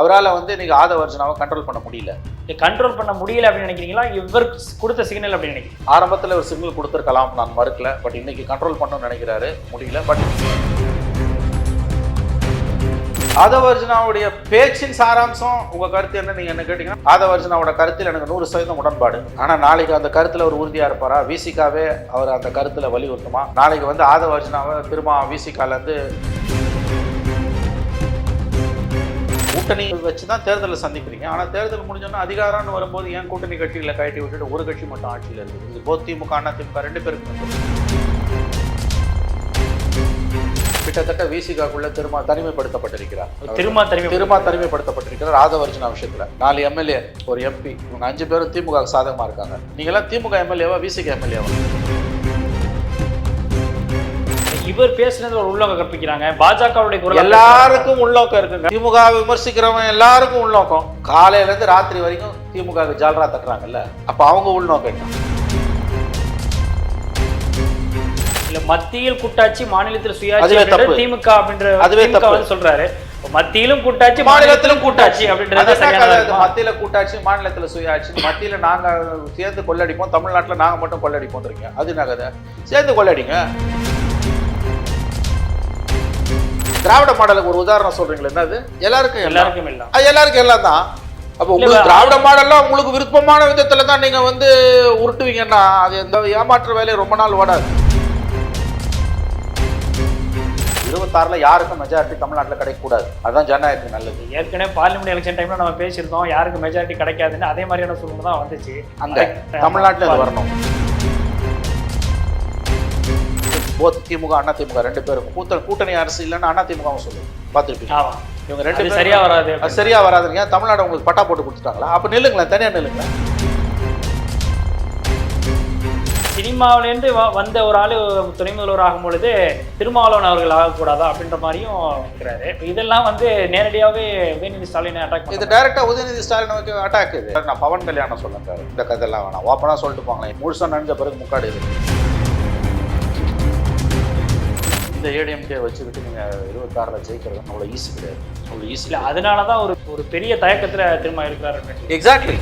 அவரால் வந்து இன்னைக்கு ஆதவ அர்ஜுனாவை கண்ட்ரோல் பண்ண முடியல. கண்ட்ரோல் பண்ண முடியல அப்படின்னு நினைக்கிறீங்களா? இவர் கொடுத்த சிக்னல் அப்படின்னு நினைக்கிறீங்க ஆரம்பத்தில் ஒரு சிக்னல் கொடுத்துருக்கலாம் நான் மறுக்கல. பட் இன்னைக்கு கண்ட்ரோல் பண்ணணும்னு நினைக்கிறாரு. முடியல. பட் ஆதவ அர்ஜுனாவுடைய பேச்சின் சாராம்சம் உங்க கருத்து என்ன? நீங்க என்ன கேட்டீங்கன்னா ஆதவ அர்ஜுனாவோட கருத்தில் எனக்கு நூறு சதவீதம் உடன்பாடு. ஆனா நாளைக்கு அந்த கருத்துல ஒரு உறுதியா இருப்பாரா? விசிகாவே அவர் அந்த கருத்துல வலியுறுத்துமா? நாளைக்கு வந்து ஆதவ அர்ஜுனாவை திரும்ப விசிகால இருந்து கூட்டணி வச்சு தான் தேர்தலை சந்திக்கிறீங்க. ஆனா தேர்தல் முடிஞ்சோன்னா அதிகாரம்னு வரும்போது ஏன் கூட்டணி கட்சிகளை கழட்டி விட்டுட்டு ஒரு கட்சி மட்டும் ஆட்சியில் இருக்குது? இது போத் திமுக அண்ணா திமுக ரெண்டு பேருக்கு கிட்டத்தட்ட விசிகாக்குள்ள திரும்ப தனிமைப்படுத்தப்பட்டிருக்கிறார். திரும்ப தனிமை திரும்ப தனிமைப்படுத்தப்பட்டிருக்கிறார் ஆதவர்ஜுனா விஷயத்துல. நாலு எம்எல்ஏ ஒரு எம்பி. இவங்க அஞ்சு பேரும் திமுக சாதகமா இருக்காங்க. நீங்க எல்லாம் திமுக எம்எல்ஏவா விசிக எம்எல்ஏவா? இவர் பேசுனதுல ஒரு உள்ளவங்க கற்பிக்கிறாங்க. பாஜகவுடைய குரல் எல்லாருக்கும் உள்நோக்கம் இருக்குங்க. திமுக விமர்சிக்கிறவன் எல்லாருக்கும் உள்நோக்கம். காலையில இருந்து ராத்திரி வரைக்கும் திமுக ஜால்ரா தட்டுறாங்கல்ல. அப்ப அவங்க உள்நோக்கம் என்ன? இல்ல மத்தியில் கூட்டாட்சி மாநிலத்தில் சுயாட்சி. திமுக அப்படின்ற அதுவே தப்பு. சொல்றாரு. மத்தியிலும் கூட்டாட்சி மாநிலத்திலும் கூட்டாட்சி. அப்படின்றது? மத்தியில கூட்டாட்சி மாநிலத்துல சுயாட்சி. மத்தியில நாங்க சேர்ந்து கொள்ளடிப்போம். தமிழ்நாட்டுல நாங்க மட்டும் கொள்ளடிப்போம் இருக்கீங்க. அது என்ன கதை? சேர்ந்து கொள்ளடிங்க. திராவிட மாடலுக்கு ஒரு உதாரணம் சொல்றீங்களா என்னது? எல்லாருக்கும் எல்லாருக்கும் எல்லாம். எல்லாருக்கும் எல்லாம் தான். அப்போ உங்களுக்கு திராவிட மாடல்லாம் உங்களுக்கு விருப்பமான விதத்துல தான் நீங்க வந்து உருட்டுவீங்கன்னா அது எந்த ஏமாற்று வேலையை ரொம்ப நாள் ஓடாது. இருபத்தாறுல யாருக்கும் மெஜாரிட்டி தமிழ்நாட்டுல கிடைக்கக்கூடாது. அதுதான் ஜனநாயகத்துக்கு நல்லது. ஏற்கனவே பார்லிமெண்ட் எலெக்ஷன் டைம்ல நம்ம பேசியிருந்தோம் யாருக்கு மெஜாரிட்டி கிடைக்காதுன்னு அதே மாதிரியான சூழ்நிலை தான் வந்துச்சு. அங்க தமிழ்நாட்டுல வரணும். போத் திமுக அண்ணா திமுக ரெண்டு பேரும். கூட்ட கூட்டணி அரசு இல்லைன்னு அண்ணா திமுகவும் சொல்லுங்க பார்த்துருப்பீங்க. இவங்க ரெண்டு பேரும் சரியா வராது சரியா வராதுங்க தமிழ்நாடு உங்களுக்கு பட்டா போட்டு கொடுத்துட்டாங்களா? அப்ப நில்லுங்களேன் தனியா நில்லுங்களேன். சினிமாவில இருந்து வ- வந்த ஒரு ஆளு துணை முதல்வர் ஆகும் பொழுது திருமாவளவன் அவர்கள் ஆகக்கூடாதா அப்படின்ற மாதிரியும் இருக்கிறாரு. இதெல்லாம் வந்து நேரடியாவே உதயநிதி ஸ்டாலினை அட்டாக் இது டைரக்டா உதயநிதி ஸ்டாலினுக்கு அட்டாக் இது. நான் பவன் கல்யாணம் சொல்லுங்க இந்த கதையெல்லாம் வேணாம். ஓப்பனா சொல்லிட்டு போங்களேன். முழுசா நனைஞ்ச பிறகு முக்காடு இது. இந்த ஏடிஎம்கே வச்சுக்கிட்டு நீங்க இருபத்தாறுல ஜெயிக்கிறது அவ்வளோ ஈஸி கிடையாது அவ்வளோ ஈஸி அதனாலதான் ஒரு ஒரு பெரிய தயக்கத்துல திரும்ப இருக்கிறாரு. எக்ஸாக்ட்லி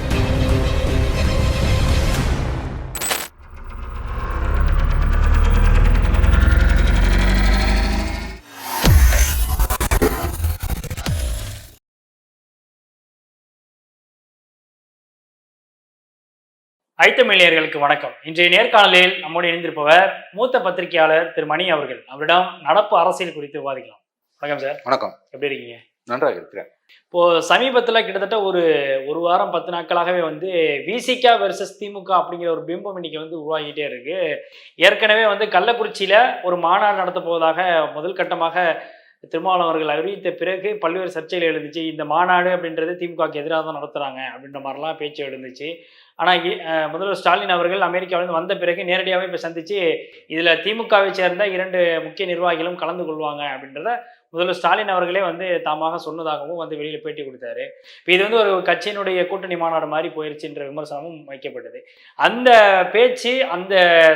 ஐத்தமிழியர்களுக்கு வணக்கம். இன்றைய நேர்காணலில் நம்மோடு இணைந்திருப்பவர் மூத்த பத்திரிகையாளர் திரு மணி அவர்கள். அவரிடம் நடப்பு அரசியல் குறித்து விவாதிக்கலாம். வணக்கம் சார். வணக்கம். எப்படி இருக்கீங்க? நன்றாக இருக்கிறேன். இப்போ சமீபத்தில் கிட்டத்தட்ட ஒரு ஒரு வாரம் பத்து நாட்களாகவே வந்து விசிகா வெர்சஸ் திமுக அப்படிங்கிற ஒரு பிம்பம் இன்னைக்கு வந்து உருவாகிட்டே இருக்கு. ஏற்கனவே வந்து கள்ளக்குறிச்சியில ஒரு மாநாடு நடத்த போவதாக முதல் கட்டமாக திருமாவளவன் அவர்கள் அறிவித்த பிறகு பல்வேறு சர்ச்சைகள் எழுந்துச்சு. இந்த மாநாடு அப்படின்றது திமுகவுக்கு எதிராக தான் நடத்துறாங்க அப்படின்ற மாதிரிலாம் பேச்சு எழுந்துச்சு. ஆனால் முதல்வர் ஸ்டாலின் அவர்கள் அமெரிக்காவிலிருந்து வந்த பிறகு நேரடியாகவே இப்போ சந்தித்து இதில் திமுகவை சேர்ந்த இரண்டு முக்கிய நிர்வாகிகளும் கலந்து கொள்வாங்க அப்படின்றத முதல்வர் ஸ்டாலின் அவர்களே வந்து தாமாக சொன்னதாகவும் வந்து வெளியில் பேட்டி கொடுத்தாரு. இப்போ இது வந்து ஒரு கட்சியினுடைய கூட்டணி மாநாடு மாதிரி போயிருச்சுன்ற விமர்சனமும் வைக்கப்பட்டது. அந்த பேச்சு அந்த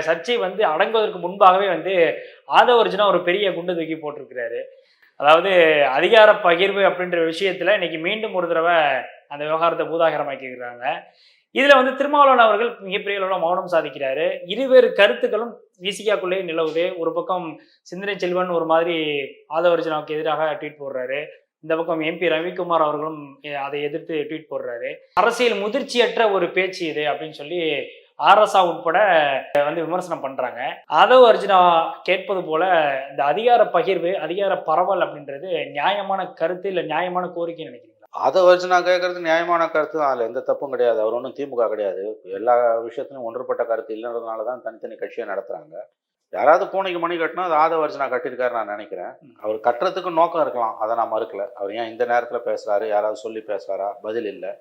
சர்ச்சை வந்து அடங்குவதற்கு முன்பாகவே வந்து ஆதவர்ஜுனா ஒரு பெரிய குண்டு தூக்கி போட்டிருக்கிறாரு. அதாவது அதிகார பகிர்வு அப்படின்ற விஷயத்துல இன்னைக்கு மீண்டும் ஒரு தடவை அந்த விவகாரத்தை பூதாகரமாக்கிக்கிறாங்க இதில் வந்து திருமாவளவன் அவர்கள் மிகப்பெரிய அளவில் மௌனம் சாதிக்கிறாரு. இருவேறு கருத்துக்களும் விசிகாக்குள்ளே நிலவுது. ஒரு பக்கம் சிந்தனை செல்வன் ஒரு மாதிரி ஆதவர்ஜனாவுக்கு எதிராக ட்வீட் போடுறாரு. இந்த பக்கம் எம்பி ரவிக்குமார் அவர்களும் அதை எதிர்த்து ட்வீட் போடுறாரு. அரசியல் முதிர்ச்சியற்ற ஒரு பேச்சு இது அப்படின்னு சொல்லி ஆர்எஸ்ஆ உட்பட வந்து விமர்சனம் பண்றாங்க. ஆதவ் அர்ஜுனா கேட்பது போல இந்த அதிகார பகிர்வு அதிகார பரவல் அப்படின்றது நியாயமான கருத்து இல்லை நியாயமான கோரிக்கை நினைக்கிறேன் அதை வச்சு நான் கேட்கறது நியாயமான கருத்து. தான் அதில் எந்த தப்பும் கிடையாது. அவர் ஒன்றும் திமுக கிடையாது. எல்லா விஷயத்திலும் ஒன்றுபட்ட கருத்து இல்லைன்றதுனால தான் தனித்தனி கட்சியை நடத்துறாங்க. யாராவது பூனைக்கு மணி கட்டினா அது ஆதவ அர்ஜுனா கட்டியிருக்காரு நான் நினைக்கிறேன். அவர் கட்டுறதுக்கு நோக்கம் இருக்கலாம். அதை நான் மறுக்கல. அவர் ஏன் இந்த நேரத்தில் பேசுறாரு? யாராவது சொல்லி பேசுறாரா? பதில் இல்லை.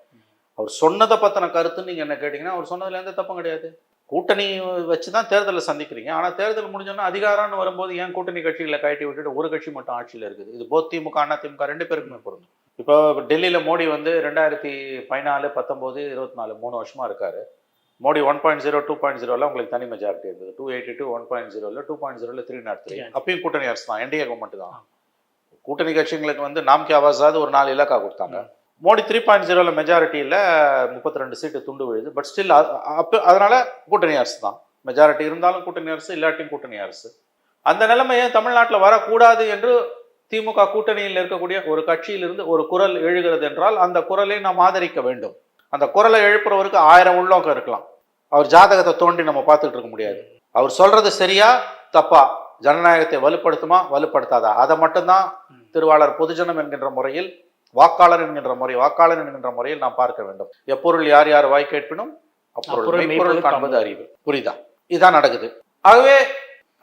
அவர் சொன்னதை பற்றின கருத்துன்னு நீங்கள் என்ன கேட்டிங்கன்னா அவர் சொன்னதுல எந்த தப்பும் கிடையாது. கூட்டணி வச்சு தான் தேர்தலை சந்திக்கிறீங்க. ஆனால் தேர்தல் முடிஞ்சோன்னா அதிகாரம்னு வரும்போது ஏன் கூட்டணி கட்சிகளை கழட்டி விட்டுட்டு ஒரு கட்சி மட்டும் ஆட்சியில் இருக்குது? இது போத் திமுக அண்ணா திமுக ரெண்டு பேருக்குமே பொருந்தும். இப்போ டெல்லியில் மோடி வந்து ரெண்டாயிரத்தி பதினாலு பத்தொம்போது இருபத்தி நாலு மூணு வருஷமா இருக்காரு. Modi one point zero two point ஜீரோவில் உங்களுக்கு தனி மெஜாரிட்டி இருந்தது. Two eighty two one point ஜீரோவில் டூ பாயிண்ட் ஜீரோவில் த்ரீ நாட் த்ரீ அப்பயும் கூட்டணி அரசு தான். என்டிஏ கவர்மெண்ட் தான். கூட்டணி கட்சிங்களுக்கு வந்து நாம் கே ஆவாஸாவது ஒரு நாலு இலக்கா கொடுத்தாங்க. மோடி த்ரீ பாயிண்ட் ஜீரோவில் மெஜாரிட்டியில் முப்பத்தி ரெண்டு சீட்டு துண்டு விழுது. பட் ஸ்டில் அப்போ அதனால கூட்டணி அரசு தான். மெஜாரிட்டி இருந்தாலும் கூட்டணி அரசு இல்லாட்டியும் கூட்டணி அரசு. அந்த நிலைமை ஏன் தமிழ்நாட்டில் வரக்கூடாது என்று திமுக கூட்டணியில் இருக்கக்கூடிய ஒரு கட்சியிலிருந்து ஒரு குரல் எழுகிறது என்றால் அந்த குரலை நாம் ஆதரிக்க வேண்டும். அந்த குரலை எழுப்புறவருக்கு ஆயிரம் உள்நோக்கம் இருக்கலாம். அவர் ஜாதகத்தை தோண்டி நம்ம பார்த்துட்டு இருக்க முடியாது. அவர் சொல்றது சரியா தப்பா? ஜனநாயகத்தை வலுப்படுத்துமா? வலுப்படுத்தாதா? அதை மட்டும்தான் திருவாளர் பொதுஜனம் என்கின்ற முறையில் வாக்காளர் என்கின்ற முறை வாக்காளர் என்கின்ற முறையில் நாம் பார்க்க வேண்டும். எப்பொருள் யார் யார் வாய் கேட்பினும் அப்பொருள் காண்பது அறிவு. புரியுதா? இதான் நடக்குது. ஆகவே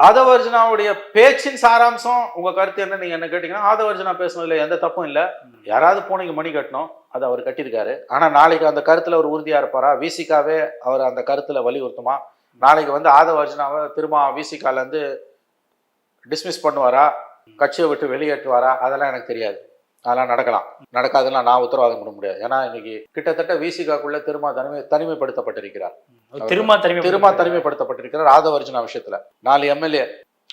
ஆதவர்ஜனாவுடைய பேச்சின் சாராம்சம் உங்க கருத்து என்ன? நீங்க என்ன கேட்டீங்கன்னா ஆதவர்ஜனா பேசுனதுல எந்த தப்பும் இல்ல. யாராவது பூனைக்கு மணி கட்டணும் அது அவர் கட்டியிருக்காரு. ஆனா நாளைக்கு அந்த கருத்துல அவர் உறுதியா இருப்பாரா? விசிகாவே அவர் அந்த கருத்துல வலியுறுத்துமா? நாளைக்கு வந்து ஆதவர்ஜனாவை திரும்ப விசிகால இருந்து டிஸ்மிஸ் பண்ணுவாரா? கட்சியை விட்டு வெளியேற்றுவாரா? அதெல்லாம் எனக்கு தெரியாது. அதெல்லாம் நடக்கலாம். நடக்காதுன்னா நான் உத்தரவாதம் பண்ண முடியாது. ஏன்னா இன்னைக்கு கிட்டத்தட்ட விசிகாக்குள்ள திரும்ப தனிமை தனிமைப்படுத்தப்பட்டிருக்கிறார். திரும்ப தனிமை திரும்ப தனிமைப்படுத்தப்பட்டிருக்கிறார் ஆதவர்ஜுனா விஷயத்துல. நாலு எம்எல்ஏ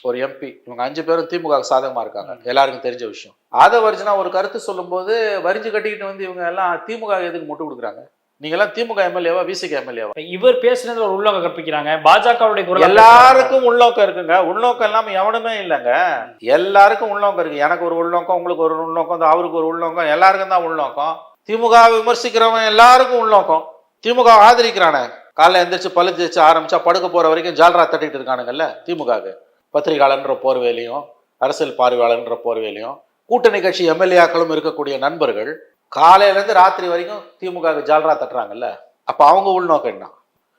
ஒரு எம்பி இவங்க அஞ்சு பேரும் திமுக சாதகமா இருக்காங்க. எல்லாருக்கும் தெரிஞ்ச விஷயம். ஆதவர்ஜுனா ஒரு கருத்து சொல்லும்போது வரிஞ்சு கட்டிக்கிட்டு வந்து இவங்க எல்லாம் திமுக எதுக்கு முட்டு கொடுக்குறாங்க? நீங்க எல்லாம் திமுக எம்எல்ஏவா விசிக எம்எல்ஏவா? இவர் பேசுனதுல ஒரு உள்ளவங்க கற்பிக்கிறாங்க. பாஜகவுடைய குரல் எல்லாருக்கும் உள்நோக்கம் இருக்குங்க. உள்நோக்கம் இல்லாம எவனுமே இல்லைங்க. எல்லாருக்கும் உள்நோக்கம் இருக்கு. எனக்கு ஒரு உள்நோக்கம் உங்களுக்கு ஒரு உள்நோக்கம் அவருக்கு ஒரு உள்நோக்கம் எல்லாருக்கும் தான் உள்நோக்கம். திமுக விமர்சிக்கிறவன் எல்லாருக்கும் உள்நோக்கம். திமுக ஆதரிக்கிறானே. காலைல எந்திரிச்சு பல்லு தேய்ச்சு ஆரம்பிச்சா படுக்க போற வரைக்கும் ஜால்ரா தட்டிட்டு இருக்கானுங்கல்ல திமுகவுக்கு. பத்திரிகையாளன்ற போர்வேலையும் அரசியல் பார்வையாளர்ன்ற போர்வேலையும் கூட்டணி கட்சி எம்எல்ஏக்களும் இருக்கக்கூடிய நண்பர்கள் காலையில இருந்து ராத்திரி வரைக்கும் திமுகவுக்கு ஜால்ரா தட்டுறாங்கல்ல? அப்ப அவங்க உள்நோக்கம் என்ன?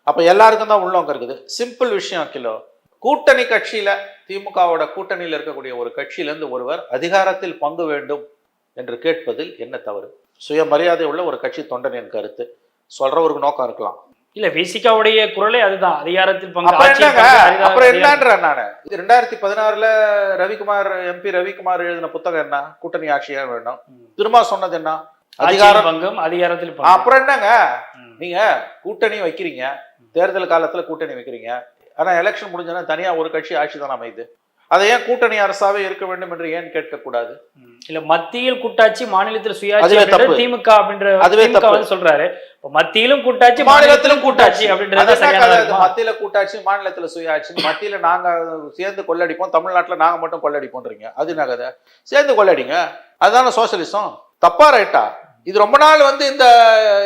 அப்ப எல்லாருக்கும் தான் உள்நோக்கம் இருக்குது. சிம்பிள் விஷயம் கிலோ கூட்டணி கட்சியில திமுகவோட கூட்டணியில் இருக்கக்கூடிய ஒரு கட்சியில இருந்து ஒருவர் அதிகாரத்தில் பங்கு வேண்டும் என்று கேட்பதில் என்ன தவறு? சுயமரியாதை உள்ள ஒரு கட்சி தொண்டன் என் கருத்து சொல்றவருக்கு நோக்கம் இருக்கலாம். இல்ல விசிகாவுடைய குரலே அதுதான். அதிகாரத்தில் பங்கு அப்புறம் என்னன்றேன் நானு? இது ரெண்டாயிரத்தி பதினாறுல ரவிக்குமார் எம்பி ரவிக்குமார் எழுதின புத்தகம் என்ன? கூட்டணி ஆட்சியா வேணும் திரும்ப சொன்னது என்ன? அதிகாரம் பங்கும் அதிகாரத்தில் அப்புறம் என்னங்க. நீங்க கூட்டணி வைக்கிறீங்க. தேர்தல் காலத்துல கூட்டணி வைக்கிறீங்க. ஆனா எலெக்ஷன் முடிஞ்சோன்னா தனியா ஒரு கட்சி ஆட்சி தான் அமையுது. அதை ஏன் கூட்டணி அரசாவே இருக்க வேண்டும் என்று ஏன் கேட்கக்கூடாது. இல்ல மத்தியில் கூட்டாட்சி மாநிலத்தில் சுயாட்சி. திமுக அப்படின்ற அதுவே தப்பு. சொல்றாரு. மத்தியிலும் கூட்டாட்சி மாநிலத்திலும் கூட்டாட்சி. அப்படின்றது? மத்தியில கூட்டாட்சி மாநிலத்துல சுயாட்சி. மத்தியில நாங்க சேர்ந்து கொள்ளடிப்போம். தமிழ்நாட்டுல நாங்க மட்டும் கொள்ளடிப்போன்றீங்க. அது என்ன கதை? சேர்ந்து கொள்ளடிங்க. அதுதானே சோசியலிசம்? தப்பா ரைட்டா? இது ரொம்ப நாள் வந்து இந்த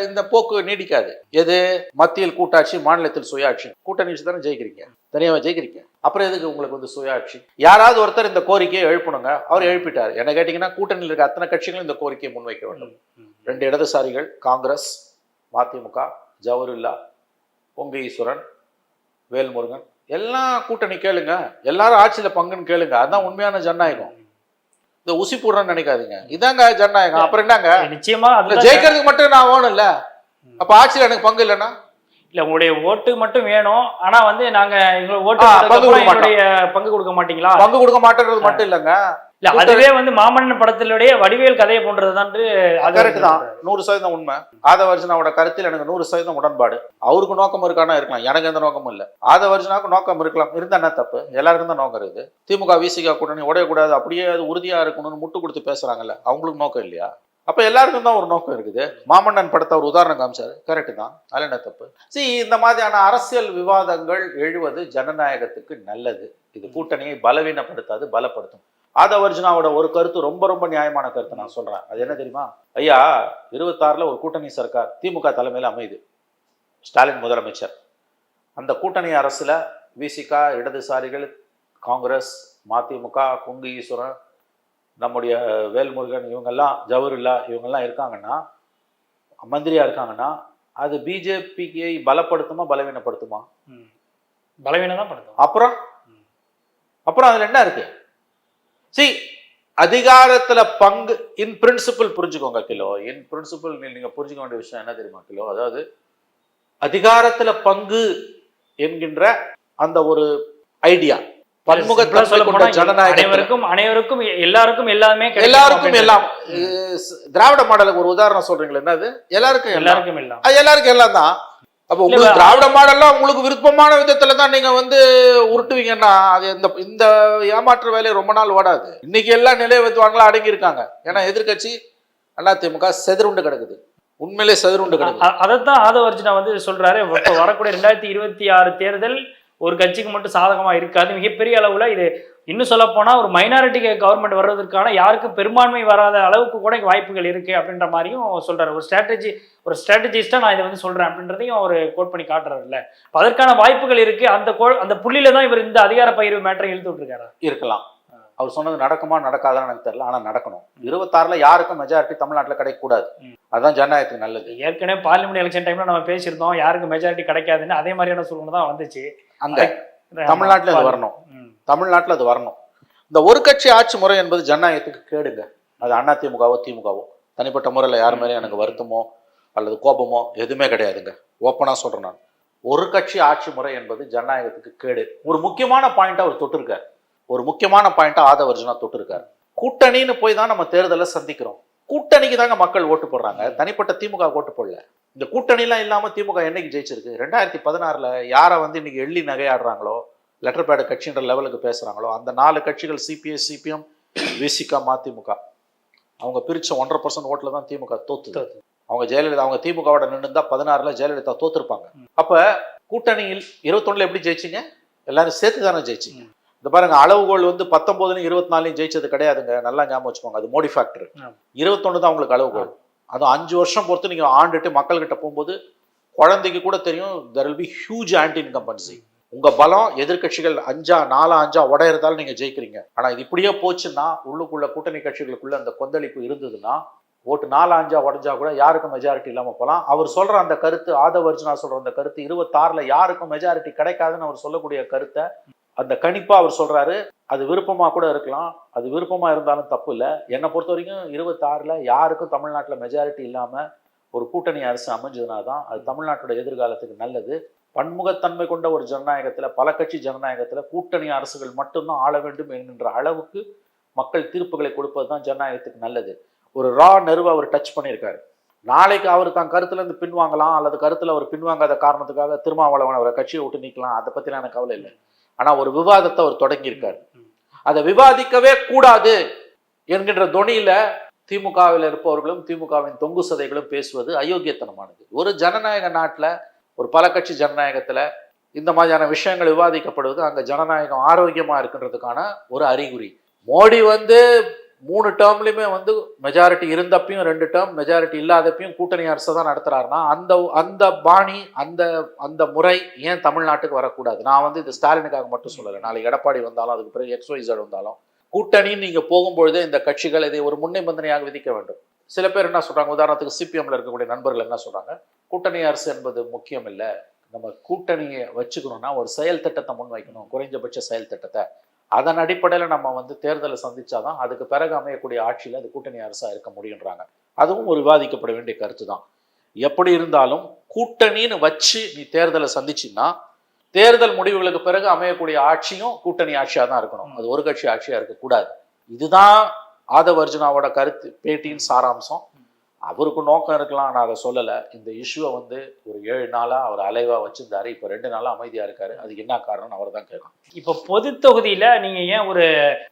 இந்த போக்கு நீடிக்காது. எது? மத்தியில் கூட்டாட்சி மாநிலத்தில் சுயாட்சி. கூட்டணி வச்சு தானே ஜெயிக்கிறீங்க. தனியாவே ஜெயிக்கிறீங்க. அப்புறம் எதுக்கு உங்களுக்கு வந்து சுயாட்சி? யாராவது ஒருத்தர் இந்த கோரிக்கையை எழுப்பணுங்க. அவர் எழுப்பிட்டார். என்ன கேட்டீங்கன்னா கூட்டணியில் இருக்க அத்தனை கட்சிகளும் இந்த கோரிக்கையை முன்வைக்க வேண்டும். ரெண்டு இடதுசாரிகள் காங்கிரஸ் மதிமுக ஜவஹர்லா பொங்கு ஈஸ்வரன் வேல்முருகன். எல்லாம் கூட்டணி கேளுங்க. எல்லாரும் ஆட்சியில பங்குன்னு கேளுங்க. அதான் உண்மையான ஜனநாயகம். இந்த உசி போடுறேன்னு நினைக்காதீங்க. இதாங்க ஜனநாயகம். அப்புறம் என்னங்க? நிச்சயமா இல்ல அதுதான் ஜெயிக்கிறதுக்கு மட்டும் நான் ஓணும்ல அப்ப ஆட்சியில எனக்கு பங்கு இல்லைன்னா? இல்ல உங்களுடைய ஓட்டு மட்டும் வேணும். ஆனா வந்து நாங்க எங்களோட ஓட்டு பங்கு கொடுக்க எங்களுடைய பங்கு கொடுக்க மாட்டீங்களா? பங்கு கொடுக்க மாட்டேன்றது மட்டும் இல்லைங்க. இல்ல அதுவே வந்து மாமன்னன் படத்திலுடைய வடிவேல் கதையை போன்றதுதான் கரெக்ட் தான். நூறு சதவீதம் உண்மை. ஆதவர்ஜனாவோட கருத்தில் எனக்கு நூறு சதவீதம் உடன்பாடு. அவருக்கு நோக்கம் இருக்கானா இருக்கலாம். எனக்கு எந்த நோக்கமும் இல்லை. ஆதவர்ஜனாவுக்கு நோக்கம் இருக்கலாம். இருந்தா என்ன தப்பு? எல்லாருக்கும் தான் நோக்கம் இருக்குது. திமுக விசிகா கூட்டணி உடையக்கூடாது. அப்படியே அது உறுதியா இருக்கணும்னு முட்டு கொடுத்து பேசுறாங்கல்ல அவங்களுக்கு நோக்கம் இல்லையா? அப்ப எல்லாருக்கும் தான் ஒரு நோக்கம் இருக்குது. மாமன்னன் படத்தை ஒரு உதாரணம் காமிச்சாரு. கரெக்ட் தான். அதுல என்ன தப்பு? See இந்த மாதிரியான அரசியல் விவாதங்கள் எழுவது ஜனநாயகத்துக்கு நல்லது. இது கூட்டணியை பலவீனப்படுத்தாது பலப்படுத்தும். ஆதவர்ஜுனாவோட ஒரு கருத்து ரொம்ப ரொம்ப நியாயமான கருத்து நான் சொல்றேன். அது என்ன தெரியுமா? ஐயா இருபத்தாறுல ஒரு கூட்டணி சர்க்கார் திமுக தலைமையில் அமையுது. ஸ்டாலின் முதலமைச்சர். அந்த கூட்டணி அரசுல விசிகா இடதுசாரிகள் காங்கிரஸ் மதிமுக கொங்கு ஈஸ்வரன் நம்முடைய வேல்முருகன் இவங்கெல்லாம் ஜவஹர்லா இவங்கெல்லாம் இருக்காங்கன்னா மந்திரியா இருக்காங்கன்னா அது பிஜேபிக்கு பலப்படுத்துமா பலவீனப்படுத்துமா? பலவீனம் தான் படுத்தும். அப்புறம்? அப்புறம் அதுல என்ன இருக்கு? சி அதிகாரத்துல பங்கு இன் பிரின்சிபல் புரிஞ்சுக்கோங்க கிலோ. இன் பிரின்சிபல் நீங்க புரிஞ்சுக்க வேண்டிய விஷயம் என்ன தெரியுமா கிலோ? அதாவது அதிகாரத்துல பங்கு என்கின்ற அந்த ஒரு ஐடியா அனைவருக்கும் அனைவருக்கும் எல்லாருக்கும் எல்லாமே எல்லாருக்கும். எல்லாம். திராவிட மாடலுக்கு ஒரு உதாரணம் சொல்றீங்களா என்னது? எல்லாருக்கும் எல்லாருக்கும் எல்லாம். எல்லாருக்கும் எல்லாம் தான். அப்ப உங்களுக்கு திராவிட மாடல்லாம் உங்களுக்கு விருப்பமான விதத்துல தான் நீங்க வந்து உருட்டுவீங்கன்னா அது இந்த இந்த ஏமாற்று வேலை ரொம்ப நாள் ஓடாது. இன்னைக்கு எல்லாம் நிலை வித்துவாங்களா அடங்கி இருக்காங்க ஏன்னா எதிர்க்கட்சி அதிமுக செதறுண்டு கிடக்குது. உண்மையிலே செதறுண்டு கிடக்குது. அதைத்தான் ஆதவ அர்ஜுனா வந்து சொல்றாரு. இப்போ வரக்கூடிய ரெண்டாயிரத்தி இருபத்தி ஆறு தேர்தல் ஒரு கட்சிக்கு மட்டும் சாதகமா இருக்காது. மிகப்பெரிய அளவுல இது இன்னும் சொல்ல போனா ஒரு மைனாரிட்டி கவர்மெண்ட் வர்றதுக்கான யாருக்கும் பெரும்பான்மை வராத அளவுக்கு கூட வாய்ப்புகள் இருக்கு அப்படின்ற மாதிரியும் சொல்றாரு. ஒரு ஸ்ட்ராட்டஜி ஒரு ஸ்ட்ராட்டஜிஸ்டா நான் இதை வந்து சொல்றேன் அப்படின்றதையும் அவர் கோட் பண்ணி காட்டுறாருல்ல. அதற்கான வாய்ப்புகள் இருக்கு. அந்த கோ அந்த புள்ளியில தான் இவர் இந்த அதிகார பகிர்வு மேட்டரை இழுத்து விட்டுருக்காரு? இருக்கலாம். அவர் சொன்னது நடக்குமா நடக்காதான்னு எனக்கு தெரியல. ஆனா நடக்கணும். இருபத்தாறுல யாருக்கும் மெஜாரிட்டி தமிழ்நாட்டுல கிடைக்கக்கூடாது. அதுதான் ஜனநாயகத்துக்கு நல்லது. ஏற்கனவே பார்லிமெண்ட் எலெக்ஷன் டைம்ல நம்ம பேசியிருந்தோம். யாருக்கு மெஜாரிட்டி கிடைக்காதுன்னு அதே மாதிரியான சூழ்நிலை தான் வந்துச்சு. அங்க தமிழ்நாட்டுல அது வரணும். தமிழ்நாட்டில் அது வரணும். இந்த ஒரு கட்சி ஆட்சி முறை என்பது ஜனநாயகத்துக்கு கேடுங்க. அது அதிமுகவோ திமுகவோ. தனிப்பட்ட முறையில் யார் மேலேயும் எனக்கு வருத்தமோ அல்லது கோபமோ எதுவுமே கிடையாதுங்க. ஓப்பனாக சொல்கிறேன் நான். ஒரு கட்சி ஆட்சி முறை என்பது ஜனநாயகத்துக்கு கேடு. ஒரு முக்கியமான பாயிண்ட்டாக அவர் தொட்டிருக்கார். ஒரு முக்கியமான பாயிண்ட்டாக ஆதவர்ஜுனா தொட்டிருக்கார். கூட்டணின்னு போய் தான் நம்ம தேர்தலை சந்திக்கிறோம். கூட்டணிக்கு தாங்க மக்கள் ஓட்டு போடுறாங்க. தனிப்பட்ட திமுக ஓட்டு போடல. இந்த கூட்டணிலாம் இல்லாமல் திமுக என்னைக்கு ஜெயிச்சிருக்கு? ரெண்டாயிரத்தி பதினாறில் யாரை வந்து இன்னைக்கு எள்ளி நகையாடுறாங்களோ லெட்டர் பேடு கட்சின்ற லெவலுக்கு பேசுறாங்களோ அந்த நாலு கட்சிகள் சிபிஐ சிபிஎம் விசிகா மதிமுக அவங்க பிரிச்ச ஒன்றரை பர்சன்ட் ஓட்டுல தான் திமுக தோத்துது. தோத்து. அவங்க ஜெயலலிதா அவங்க திமுகவோட நின்று பதினாறுல ஜெயலலிதா தோத்துருப்பாங்க. அப்ப கூட்டணியில் இருபத்தொன்னுல எப்படி ஜெயிச்சீங்க? எல்லாரும் சேர்த்து தானே ஜெயிச்சீங்க. இந்த பாருங்க அளவுகோல் வந்து பத்தொன்பதுலையும் இருபத்தி நாலுலையும் ஜெயிச்சது கிடையாதுங்க. நல்லா ஞாபகம் வச்சுக்கோங்க அது மோடி ஃபேக்டர் ஆமா. இருபத்தொன்னு தான் உங்களுக்கு அளவுகோல். அதுவும் அஞ்சு வருஷம் பொறுத்து நீங்க ஆண்டுட்டு மக்கள்கிட்ட போகும்போது குழந்தைக்கு கூட தெரியும் there will be huge anti incumbency உங்க பலம் எதிர்க்கட்சிகள் அஞ்சா நாலா அஞ்சா உடையறதால நீங்க ஜெயிக்கிறீங்க. ஆனா இது இப்படியே போச்சுன்னா உள்ளுக்குள்ள கூட்டணி கட்சிகளுக்குள்ள அந்த கொந்தளிப்பு இருந்ததுன்னா ஓட்டு நாலா அஞ்சா உடஞ்சா கூட யாருக்கும் மெஜாரிட்டி இல்லாமல் போகலாம் அவர் சொல்கிற அந்த கருத்து ஆதவர்ஜுனா சொல்கிற அந்த கருத்து இருபத்தாறில் யாருக்கும் மெஜாரிட்டி கிடைக்காதுன்னு அவர் சொல்லக்கூடிய கருத்தை அந்த கணிப்பாக அவர் சொல்கிறாரு அது விருப்பமாக கூட இருக்கலாம். அது விருப்பமாக இருந்தாலும் தப்பு இல்லை. என்னை பொறுத்த வரைக்கும் இருபத்தாறில் யாருக்கும் தமிழ்நாட்டில் மெஜாரிட்டி இல்லாமல் ஒரு கூட்டணி அரசு அமைஞ்சதுனா தான் அது தமிழ்நாட்டோட எதிர்காலத்துக்கு நல்லது. பன்முகத்தன்மை கொண்ட ஒரு ஜனநாயகத்தில் பல கட்சி ஜனநாயகத்தில் கூட்டணி அரசுகள் மட்டும்தான் ஆள வேண்டும் என்கின்ற அளவுக்கு மக்கள் தீர்ப்புகளை கொடுப்பது தான் ஜனநாயகத்துக்கு நல்லது. ஒரு ரா நெருவை அவர் டச் பண்ணியிருக்காரு. நாளைக்கு அவர் தான் கருத்துலேருந்து பின்வாங்கலாம் அல்லது கருத்தில் அவர் பின்வாங்காத காரணத்துக்காக திருமாவளவன் அவரை கட்சியை விட்டு நீக்கலாம் அதை பற்றிலாம் எனக்கு கவலை இல்லை. ஆனால் ஒரு விவாதத்தை அவர் தொடங்கியிருக்காரு. அதை விவாதிக்கவே கூடாது என்கின்ற துணியில் திமுகவில் இருப்பவர்களும் திமுகவின் தொங்கு சதைகளும் பேசுவது அயோக்கியத்தனமானது. ஒரு ஜனநாயக நாட்டில் ஒரு பல கட்சி ஜனநாயகத்தில் இந்த மாதிரியான விஷயங்கள் விவாதிக்கப்படுவது அங்கே ஜனநாயகம் ஆரோக்கியமாக இருக்கின்றதுக்கான ஒரு அறிகுறி. மோடி வந்து மூணு டேர்ம்லையுமே வந்து மெஜாரிட்டி இருந்தப்பையும் ரெண்டு டேர்ம் மெஜாரிட்டி இல்லாதப்பையும் கூட்டணி அரசு தான் நடத்துறாருன்னா அந்த அந்த பாணி அந்த அந்த முறை ஏன் தமிழ்நாட்டுக்கு வரக்கூடாது? நான் வந்து இது ஸ்டாலினுக்காக மட்டும் சொல்லலை. நாளைக்கு எடப்பாடி வந்தாலும் அதுக்கு பிறகு எக்ஸ்ஒய்சட் வந்தாலும் கூட்டணின்னு நீங்கள் போகும்பொழுதே இந்த கட்சிகள் இதை ஒரு முன்னிபந்தனையாக விதிக்க வேண்டும். சில பேர் என்ன சொல்கிறாங்க உதாரணத்துக்கு சிபிஎம்ல இருக்கக்கூடிய நண்பர்கள் என்ன சொல்கிறாங்க கூட்டணி அரசு என்பது முக்கியம் இல்லை நம்ம கூட்டணியை வச்சுக்கணும்னா ஒரு செயல் திட்டத்தை முன்வைக்கணும் குறைஞ்சபட்ச செயல் திட்டத்தை. அதன் அடிப்படையில் நம்ம வந்து தேர்தலை சந்திச்சாதான் அதுக்கு பிறகு அமையக்கூடிய ஆட்சியில் அது கூட்டணி அரசாக இருக்க முடியுன்றாங்க அதுவும் ஒரு விவாதிக்கப்பட வேண்டிய கருத்து தான். எப்படி இருந்தாலும் கூட்டணின்னு வச்சு நீ தேர்தலை சந்திச்சின்னா தேர்தல் முடிவுகளுக்கு பிறகு அமையக்கூடிய ஆட்சியும் கூட்டணி ஆட்சியாக தான் இருக்கணும். அது ஒரு கட்சி ஆட்சியாக இருக்கக்கூடாது. இதுதான் ஆதவர்ஜுனாவோட கருத்து பேட்டியின் சாராம்சம். அவருக்கு நோக்கம் இருக்கலாம் ஆனால் அதை சொல்லலை. இந்த இஷ்யூவை வந்து ஒரு ஏழு நாளாக அவர் அலைவாக வச்சுருந்தாரு. இப்போ ரெண்டு நாளாக அமைதியாக இருக்காரு. அதுக்கு என்ன காரணம்னு அவர் தான் கேட்கணும். இப்போ பொது தொகுதியில் நீங்கள் ஏன் ஒரு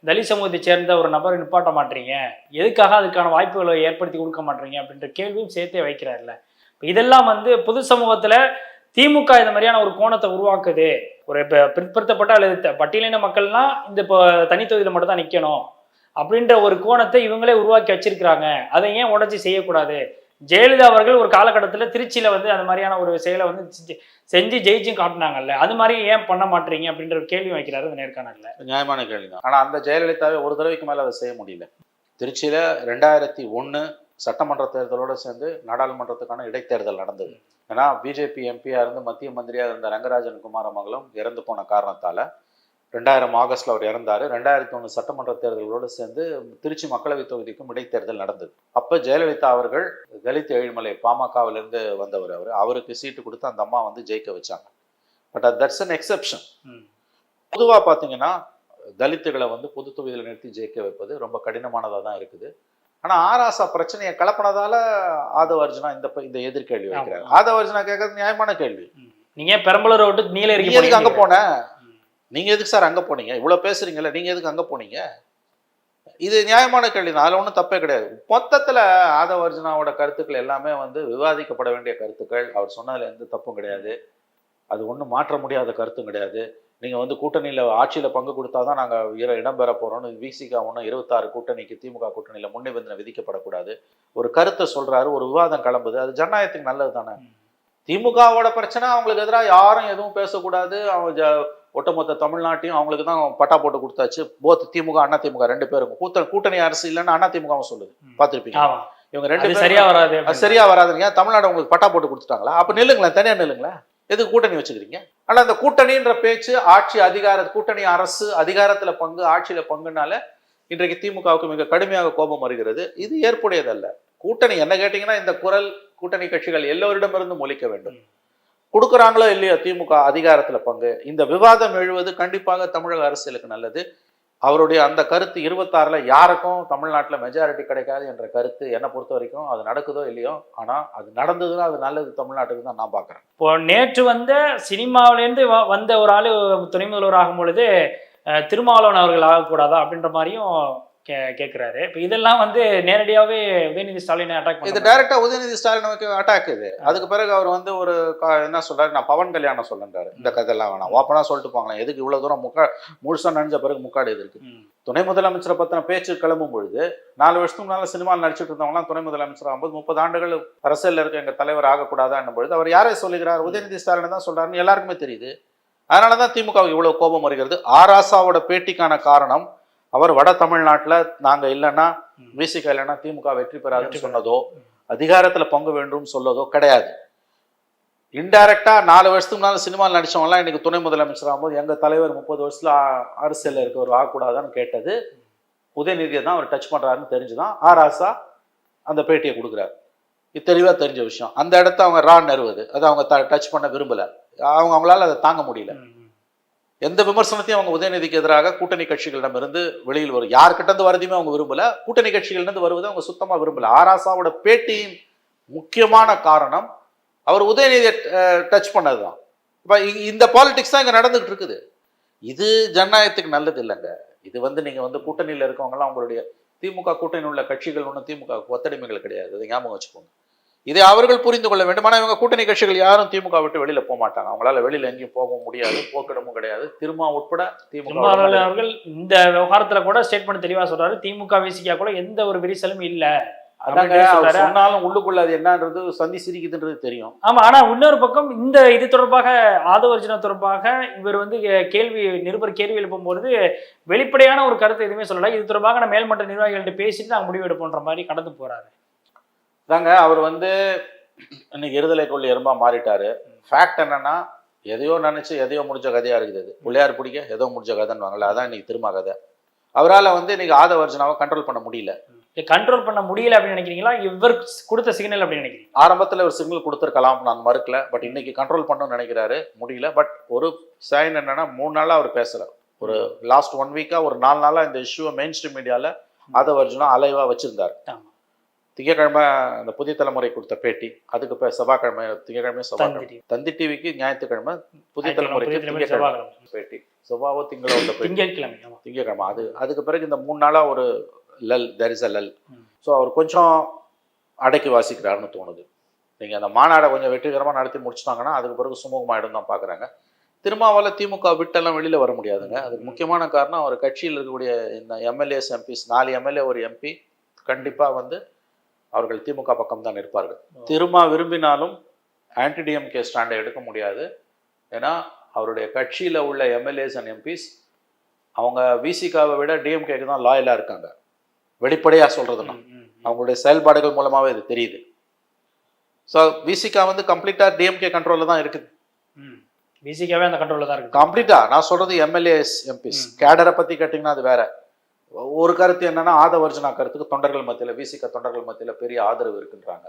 தலித் சமூகத்தை சேர்ந்த ஒரு நபரை நிப்பாட்ட மாட்டீங்க? எதுக்காக அதுக்கான வாய்ப்புகளை ஏற்படுத்தி கொடுக்க மாட்டீங்க? அப்படின்ற கேள்வியும் சேர்த்தே வைக்கிறாருல்ல இப்போ இதெல்லாம் வந்து பொது சமூகத்தில் திமுக இந்த மாதிரியான ஒரு கோணத்தை உருவாக்குது. ஒரு இப்போ பிற்படுத்தப்பட்ட அல்லது பட்டியலின மக்கள்லாம் இந்த இப்போ தனித்தொகுதியில் மட்டும் தான் நிற்கணும் அப்படின்ற ஒரு கோணத்தை இவங்களே உருவாக்கி வச்சிருக்கிறாங்க. அதை ஏன் உடச்சி செய்யக்கூடாது? ஜெயலலிதா அவர்கள் ஒரு காலகட்டத்தில் திருச்சியில வந்து அந்த மாதிரியான ஒரு செயலை வந்து செஞ்சு- செஞ்சு ஜெயிச்சும் காட்டினாங்கல்ல. அது மாதிரி ஏன் பண்ண மாட்டீங்க அப்படின்ற ஒரு கேள்வி வைக்கிறாரு இந்த நேர்காணல்ல. நியாயமான கேள்வி தான். ஆனால் அந்த ஜெயலலிதாவை ஒரு தடவைக்கு மேலே அதை செய்ய முடியல. திருச்சியில் ரெண்டாயிரத்தி ஒன்று சட்டமன்ற தேர்தலோடு சேர்ந்து நாடாளுமன்றத்துக்கான இடைத்தேர்தல் நடந்தது. ஏன்னா பிஜேபி எம்பியாக இருந்து மத்திய மந்திரியாக இருந்த ரங்கராஜன் குமாரமங்கலம் இறந்து போன காரணத்தால் ரெண்டாயிரம் ஆகஸ்ட்ல அவர் இறந்தாரு. ரெண்டாயிரத்தி ஒன்று சட்டமன்ற தேர்தல்களோடு சேர்ந்து திருச்சி மக்களவைத் தொகுதிக்கும் இடைத்தேர்தல் நடந்தது. அப்போ ஜெயலலிதா அவர்கள் தலித் ஏழுமலை பாமகவிலிருந்து வந்தவர் அவர். அவருக்கு சீட்டு கொடுத்து அந்த அம்மா வந்து ஜெயிக்க வச்சாங்க. பட் தட்ஸ் அன் எக்ஸெப்ஷன் பொதுவாக பார்த்தீங்கன்னா தலித்துகளை வந்து பொது தொகுதியில் நிறுத்தி ஜெயிக்க வைப்பது ரொம்ப கடினமானதாக தான் இருக்குது. ஆனால் ஆராசா பிரச்சனையை கலப்பினதால ஆதவ அர்ஜுனா இந்த இந்த எதிர்கேள்வி வைக்கிறார். ஆதவ அர்ஜுனா கேட்கறது நியாயமான கேள்வி. நீங்க பெரம்பலூரை விட்டு நீல நீங்க எதுக்கு அங்க இருக்கு போன நீங்க எதுக்கு சார் அங்க போனீங்க? இவ்வளவு பேசுறீங்கல்ல நீங்க எதுக்கு அங்க போனீங்க? இது நியாயமான கேள்வி. தான் அதில் ஒன்றும் தப்பே கிடையாது. மொத்தத்தில் ஆதவ அர்ஜுனாவோட கருத்துக்கள் எல்லாமே வந்து விவாதிக்கப்பட வேண்டிய கருத்துக்கள். அவர் சொன்னதில் எந்த தப்பும் கிடையாது. அது ஒன்றும் மாற்ற முடியாத கருத்தும் கிடையாது. நீங்கள் வந்து கூட்டணியில் ஆட்சியில் பங்கு கொடுத்தா தான் நாங்கள் இர இடம்பெற போகிறோம்னு விசிகா ஒன்றும் இருபத்தாறு கூட்டணிக்கு திமுக கூட்டணியில் முன்னிபந்தனை விதிக்கப்படக்கூடாது. ஒரு கருத்தை சொல்கிறாரு ஒரு விவாதம் கிளம்புது. அது ஜனநாயகத்துக்கு நல்லது தானே திமுகவோட பிரச்சனை அவங்களுக்கு எதிராக யாரும் எதுவும் பேசக்கூடாது. அவங்க ஒட்டுமொத்த தமிழ்நாட்டையும் அவங்களுக்கு தான் பட்டா போட்டு கொடுத்தாச்சு. போத் திமுக அண்ணா திமுக ரெண்டு பேரும் கூட்ட கூட்டணி அரசு இல்லைன்னு அண்ணா திமுகவும் சொல்லுது. பார்த்துருப்பீங்க. இவங்க ரெண்டு சரியா வராது. சரியா வராதுங்க. தமிழ்நாடு உங்களுக்கு பட்டா போட்டு கொடுத்துட்டாங்களா? அப்ப நில்லுங்களேன் தனியா நில்லுங்களேன். எதுக்கு கூட்டணி வச்சுக்கிறீங்க? ஆனா அந்த கூட்டணின்ற பேச்சு ஆட்சி அதிகார கூட்டணி அரசு அதிகாரத்துல பங்கு ஆட்சியில பங்குனால இன்றைக்கு திமுகவுக்கு மிக கடுமையாக கோபம் வருகிறது. இது ஏற்புடையதல்ல. கூட்டணி என்ன கேட்டீங்கன்னா இந்த குரல் கூட்டணி கட்சிகள் எல்லோரிடமிருந்தும் ஒலிக்க வேண்டும். கொடுக்குறாங்களோ இல்லையோ திமுக அதிகாரத்தில் பங்கு. இந்த விவாதம் எழுவது கண்டிப்பாக தமிழக அரசியலுக்கு நல்லது. அவருடைய அந்த கருத்து இருபத்தாறில் யாருக்கும் தமிழ்நாட்டில் மெஜாரிட்டி கிடைக்காது என்ற கருத்து என்னை பொறுத்த வரைக்கும் அது நடக்குதோ இல்லையோ ஆனால் அது நடந்ததுன்னா அது நல்லது தமிழ்நாட்டுக்கு தான் நான் பார்க்குறேன். இப்போ நேற்று வந்த சினிமாவிலேருந்து வ- வந்த ஒரு ஆள் துணை முதல்வர் ஆகும் பொழுது திருமாவளவன் அவர்கள் ஆகக்கூடாதா அப்படின்ற மாதிரியும் கே கேட்குறாரு இப்போ இதெல்லாம் வந்து நேரடியாகவே உதயநிதி ஸ்டாலினை அட்டாக் இது பண்ணி டைரக்டா உதயநிதி ஸ்டாலினுக்கு அட்டாக் இது. அதுக்கு பிறகு அவர் வந்து ஒரு என்ன சொல்றாரு? நான் பவன் கல்யாணம் சொல்லுன்றாரு. இந்த கதையெல்லாம் வேணாம். ஓப்பனா சொல்லிட்டு போங்களேன். எதுக்கு இவ்வளவு தூரம் முக்கா முழுசா நனைஞ்ச பிறகு முக்காடு இது இருக்கு. துணை முதலமைச்சரை பத்தின பேச்சு கிளம்பும் பொழுது நாலு வருஷத்துக்கு முன்னால சினிமாவில் நடிச்சிட்டு இருந்தவங்களாம் துணை முதலமைச்சர் ஆகும்போது முப்பது ஆண்டுகள் அரசியல்ல இருக்க எங்க தலைவர் ஆகக்கூடாதுன்னும் பொழுது அவர் யாரை சொல்லுகிறார்? உதயநிதி ஸ்டாலின் தான் சொல்றாருன்னு எல்லாருக்குமே தெரியுது. அதனாலதான் திமுகவுக்கு இவ்வளவு கோபம் வருகிறது. ஆராசாவோட பேட்டிக்கான காரணம் அவர் வட தமிழ்நாட்டுல நாங்க இல்லைன்னா விசிக இல்லைன்னா திமுக வெற்றி பெறாதுன்னு சொன்னதோ அதிகாரத்துல பங்கு வேண்டும் சொல்லதோ கிடையாது. இன்டைரக்டா நாலு வருஷத்துக்கு முன்னால சினிமாவில் நடிச்சவங்கலாம் இன்னைக்கு துணை முதலமைச்சர் ஆகும்போது எங்க தலைவர் முப்பது வருஷத்துல ஆ- அரசியல்ல இருக்கவர் ஆகக்கூடாதான்னு கேட்டது. உதயநிதியை தான் அவர் டச் பண்றாருன்னு தெரிஞ்சுதான் ஆராசா அந்த பேட்டியை கொடுக்குறாரு. இது தெளிவா தெரிஞ்ச விஷயம். அந்த இடத்த அவங்க ரா நெருவது. அதை அவங்க டச் பண்ண விரும்பல. அவங்க அவங்களால அதை தாங்க முடியல. எந்த விமர்சனத்தையும் அவங்க உதயநிதிக்கு எதிராக கூட்டணி கட்சிகளிடமிருந்து வெளியில் வரும். யார்கிட்ட வரதையுமே அவங்க விரும்பல. கூட்டணி கட்சிகளிலிருந்து வருவதை அவங்க சுத்தமாக விரும்பல. ஆராசாவோட பேட்டியின் முக்கியமான காரணம் அவர் உதயநிதியை டச் பண்ணது தான் இப்போ இந்த பாலிடிக்ஸ் தான் இங்கே நடந்துகிட்டு இருக்குது. இது ஜனநாயகத்துக்கு நல்லது இல்லைங்க. இது வந்து நீங்கள் வந்து கூட்டணியில் இருக்கவங்கலாம் அவங்களுடைய திமுக கூட்டணியில் உள்ள கட்சிகள் ஒன்றும் திமுக ஒத்தடிமைகள் கிடையாது. அதை ஞாபகம் வச்சுக்கோங்க. இதை அவர்கள் புரிந்து கொள்ள வேண்டும். ஆனால் இவங்க கூட்டணி கட்சிகள் யாரும் திமுக விட்டு வெளியில போக மாட்டாங்க. அவங்களால வெளியில எங்கேயும் போக முடியாது போக்கிடமும் கிடையாது. திருமா உட்பட திமுக அவர்கள் இந்த விவகாரத்துல கூட ஸ்டேட்மெண்ட் தெளிவா சொல்றாரு. திமுக விசிகா கூட எந்த ஒரு விரிசலும் இல்ல. சொன்னாலும் உள்ளுக்குள்ள அது என்னன்றது சந்தி சிரிக்குதுன்றது தெரியும். ஆமா ஆனா இன்னொரு பக்கம் இந்த இது தொடர்பாக ஆதவர்ஜுனா தொடர்பாக இவர் வந்து கேள்வி நிருபர் கேள்வி எழுப்பும் பொழுது வெளிப்படையான ஒரு கருத்து எதுவுமே சொல்லல. இது தொடர்பாக நான் மேல்மட்ட நிர்வாகிகள்ட்ட பேசிட்டு நாங்க முடிவு எடுப்போன்ற மாதிரி கடந்து போறாரு. அதாங்க அவர் வந்து இன்னைக்கு இருதலை கொள்ளி எறும்பா மாறிட்டாரு. ஃபேக்ட் என்னன்னா எதையோ நினைச்சு எதையோ முடிஞ்ச கதையா இருக்குது அது. பிள்ளையார் பிடிக்க ஏதோ முடிஞ்ச கதைன்னு வாங்கல அதான் இன்னைக்கு திரும்ப கதை. அவரால வந்து இன்னைக்கு ஆதவர்ஜனாவை கண்ட்ரோல் பண்ண முடியல. கண்ட்ரோல் பண்ண முடியல அப்படின்னு நினைக்கிறீங்களா? இவர் கொடுத்த சிக்னல் அப்படின்னு நினைக்கிறீங்க ஆரம்பத்துல ஒரு சிக்னல் கொடுத்துருக்கலாம் நான் மறுக்கல. பட் இன்னைக்கு கண்ட்ரோல் பண்ணணும்னு நினைக்கிறாரு முடியல. பட் ஒரு சைன் என்னன்னா மூணு நாளா அவர் பேசல. ஒரு லாஸ்ட் ஒன் வீக்கா ஒரு நாலு நாளா இந்த இஷ்யூவை மெயின் ஸ்ட்ரீம் மீடியால ஆதவர்ஜுனா அலைவா வச்சிருந்தார். ஆமா. திங்கக்கிழமை அந்த புதிய தலைமுறை கொடுத்த பேட்டி அதுக்கு இப்போ செவ்வாய்க்கிழமை திங்கக்கிழமை செவ்வாய்க்கிழமை. தந்தி டிவிக்கு ஞாயிற்றுக்கிழமை புதிய தலைமுறைக்கு. பேட்டி. செவ்வாவோ திங்களோ உள்ள திங்கட்கிழமை திங்கக்கிழமை. அது அதுக்கு பிறகு இந்த மூணு நாளா ஒரு lull there is a lull. So அவர் கொஞ்சம் அடக்கி வாசிக்கிறாருன்னு தோணுது. நீங்க அந்த மாநாடை கொஞ்சம் வெற்றிகரமா நடத்தி முடிச்சிட்டாங்கன்னா அதுக்கு பிறகு சுமூகமாயிடும் தான் பாக்குறாங்க. திருமாவள திமுக விட்டெல்லாம் வெளியில வர முடியாதுங்க. அதுக்கு முக்கியமான காரணம் அவர் கட்சியில் இருக்கக்கூடிய இந்த எம்எல்ஏஸ் எம்பிஸ் நாலு எம்எல்ஏ ஒரு எம்பி கண்டிப்பா வந்து அவர்கள் திமுக பக்கம் தான் இருப்பார்கள் திருமா விரும்பினாலும் ஆன்டி டிஎம்கே ஸ்டாண்டை எடுக்க முடியாது. ஏன்னா அவருடைய கட்சியில் உள்ள எம்எல்ஏஸ் அண்ட் எம்பிஸ் அவங்க விசிகாவை விட டிஎம்கேக்கு தான் லாயலாக இருக்காங்க. வெளிப்படையாக சொல்கிறதுனா. அவங்களுடைய செயல்பாடுகள் மூலமாகவே இது தெரியுது. ஸோ விசிகா வந்து கம்ப்ளீட்டாக டிஎம்கே கண்ட்ரோலில் தான் இருக்குது. விசிகாவே அந்த கண்ட்ரோல்ல தான் இருக்கு கம்ப்ளீட்டாக நான் சொல்கிறது எம்எல்ஏஸ் எம்பிஸ். கேடரை பற்றி கேட்டிங்கன்னா அது வேற. ஒரு கருத்து என்னன்னா ஆதவர்ஜனா கருத்துக்கு தொண்டர்கள் மத்தியில் விசிக தொண்டர்கள் மத்தியில் பெரிய ஆதரவு இருக்குன்றாங்க.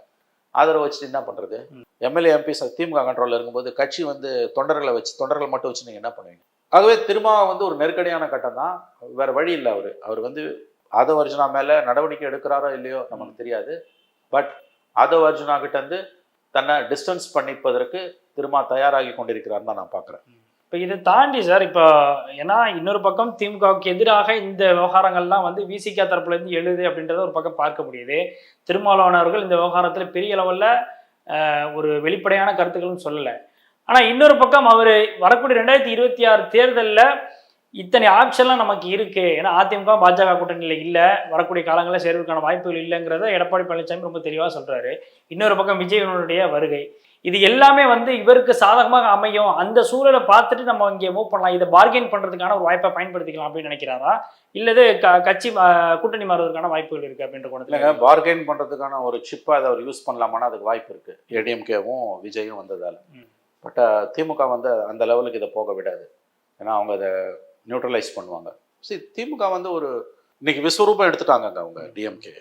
ஆதரவு வச்சுட்டு என்ன பண்ணுறது. எம்எல்ஏ எம்பிஸ் திமுக கண்ட்ரோலில் இருக்கும்போது கட்சி வந்து தொண்டர்களை வச்சு தொண்டர்கள் மட்டும் வச்சு நீங்கள் என்ன பண்ணுவீங்க? ஆகவே திரும்ப வந்து ஒரு நெருக்கடியான கட்டம் தான். வேற வழி இல்லை அவர். அவர் வந்து ஆதவ அர்ஜுனா மேலே நடவடிக்கை எடுக்கிறாரோ இல்லையோ நமக்கு தெரியாது. பட் ஆதவ அர்ஜுனா கிட்ட இருந்து தன்னை டிஸ்டன்ஸ் பண்ணிப்பதற்கு திரும்ப தயாராகி கொண்டிருக்கிறார் தான் நான் பார்க்குறேன் இப்போ இதை தாண்டி சார் இப்போ ஏன்னா இன்னொரு பக்கம் திமுகவுக்கு எதிராக இந்த விவகாரங்கள்லாம் வந்து விசிகா தரப்புலேருந்து எழுது அப்படின்றத ஒரு பக்கம் பார்க்க முடியுது. திருமாவளவனவர்கள் இந்த விவகாரத்தில் பெரிய லெவலில் ஒரு வெளிப்படையான கருத்துக்களும் சொல்லலை. ஆனால் இன்னொரு பக்கம் அவர் வரக்கூடிய ரெண்டாயிரத்தி இருபத்தி ஆறு தேர்தலில் இத்தனை ஆப்ஷன்லாம் நமக்கு இருக்கு. ஏன்னா அதிமுக பாஜக கூட்டணியில் இல்லை. வரக்கூடிய காலங்களில் சேர்வதற்கான வாய்ப்புகள் இல்லைங்கிறத எடப்பாடி பழனிசாமி ரொம்ப தெளிவாக சொல்கிறாரு இன்னொரு பக்கம் விஜயனுடைய வருகை. இது எல்லாமே வந்து இவருக்கு சாதகமாக அமையும். அந்த சூழலை பார்த்துட்டு நம்ம இங்கே மூவ் பண்ணலாம். இதை பார்கெயின் பண்றதுக்கான ஒரு வாய்ப்பை பயன்படுத்திக்கலாம் அப்படின்னு நினைக்கிறாரா? இல்லது க கட்சி கூட்டணி மாறுவதற்கான வாய்ப்புகள் இருக்கு அப்படின்ற இல்லைங்க கோணத்தில் பார்கெயின் பண்ணுறதுக்கான ஒரு சிப்பை அதை அவர் யூஸ் பண்ணலாமான்னா அதுக்கு வாய்ப்பு இருக்கு. ஏடிஎம்கேவும் விஜயும் வந்ததால். பட் திமுக வந்து அந்த லெவலுக்கு இதை போக விடாது. ஏன்னா அவங்க அதை நியூட்ரலைஸ் பண்ணுவாங்க. சரி திமுக வந்து ஒரு இன்னைக்கு விஸ்வரூபம் எடுத்துட்டாங்கங்க அவங்க டிஎம்கே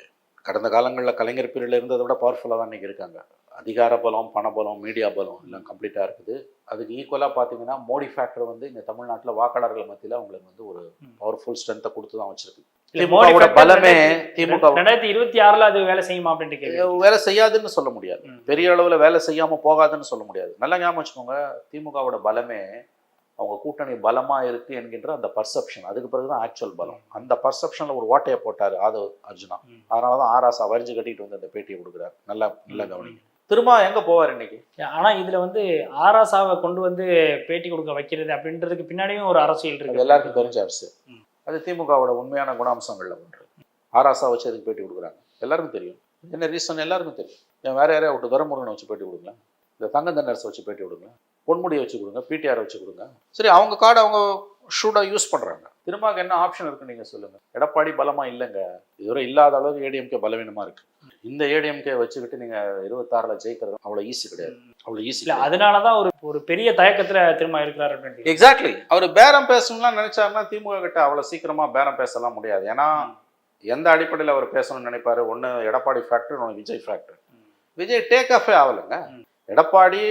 கடந்த காலங்களில் கலைஞர் பீரியட்ல இருந்ததை விட பவர்ஃபுல்லாக தான் இன்னைக்கு இருக்காங்க. அதிகார பலம் பண பலம் மீடியா பலம் எல்லாம் கம்ப்ளீட்டாக இருக்குது. அதுக்கு ஈக்குவலாக பார்த்தீங்கன்னா மோடி ஃபேக்டர் வந்து இங்கே தமிழ்நாட்டில் வாக்காளர்கள் மத்தியில் அவங்களுக்கு வந்து ஒரு. பவர்ஃபுல் ஸ்ட்ரென்த்தை கொடுத்து தான் வச்சிருக்கு. திமுகவோட பலமே திமுக ரெண்டாயிரத்தி இருபத்தி ஆறுல அது வேலை செய்யுமா அப்படின்ட்டு வேலை செய்யாதுன்னு சொல்ல முடியாது. பெரிய அளவில் வேலை செய்யாமல் போகாதுன்னு சொல்ல முடியாது. நல்லா ஞாபகம் வச்சுக்கோங்க திமுகவோட பலமே அவங்க கூட்டணி பலமா இருக்கு என்கின்ற அந்த பர்செப்ஷன் அதுக்கு பிறகுதான் ஆக்சுவல் பலம். அந்த பர்செப்ஷன்ல ஒரு ஓட்டையை போட்டாரு ஆதவ் அர்ஜுனா. ம். அதனாலதான் ஆராசா வரிஞ்சு கட்டிட்டு வந்து அந்த பேட்டியை கொடுக்குறாரு. நல்லா நல்லா. கவனிங்க. திரும்ப எங்க போவார் இன்னைக்கு? ஆனா இதுல வந்து ஆராசாவை கொண்டு வந்து பேட்டி கொடுக்க வைக்கிறது அப்படின்றதுக்கு பின்னாடியும் ஒரு அரசியல் இருக்கு. எல்லாருக்கும் தெரிஞ்ச அரசு. அது திமுகவோட உண்மையான குணாம்சங்கள்ல ஒன்று. ஆராசா வச்சு அதுக்கு பேட்டி கொடுக்குறாங்க? எல்லாருக்கும் தெரியும். என்ன ரீசன் எல்லாருக்கும் தெரியும். வேற யாரையா விட்டு துரமுருகனை வச்சு பேட்டி கொடுக்கலாம் இந்த தங்க தண்டரசை வச்சு பேட்டி கொடுங்க பொன்முடியை வச்சு கொடுங்க பிடிஆர் வச்சு கொடுங்க. சரி அவங்க கார்டு அவங்க ஷூடா யூஸ் பண்றாங்க. திரும்ப என்ன ஆப்ஷன் இருக்கு நீங்க சொல்லுங்க. எடப்பாடி பலமா இல்லைங்க. இதுவரை இல்லாத அளவுக்கு ஏடிஎம்கே பலவீனமா இருக்கு. இந்த ஏடிஎம்கே வச்சுக்கிட்டு நீங்க இருபத்தாறுல ஜெயிக்கிறது அவ்வளவு ஈஸி கிடையாது. அவ்வளவு ஈஸி இல்ல அதனாலதான் ஒரு ஒரு பெரிய தயக்கத்துல திரும்ப இருக்கிறாரு அப்படின்னு எக்ஸாக்ட்லி அவர் பேரம் பேசணும்லாம் நினைச்சாருன்னா திமுக கிட்ட அவ்வளவு சீக்கிரமா பேரம் பேசலாம் முடியாது. ஏன்னா எந்த அடிப்படையில் அவர் பேசணும்னு நினைப்பாரு? ஒன்று எடப்பாடி ஃபேக்டர் இன்னொன்று விஜய் ஃபேக்டர் விஜய் டேக் ஆஃபே ஆகலைங்க. எடப்பாடி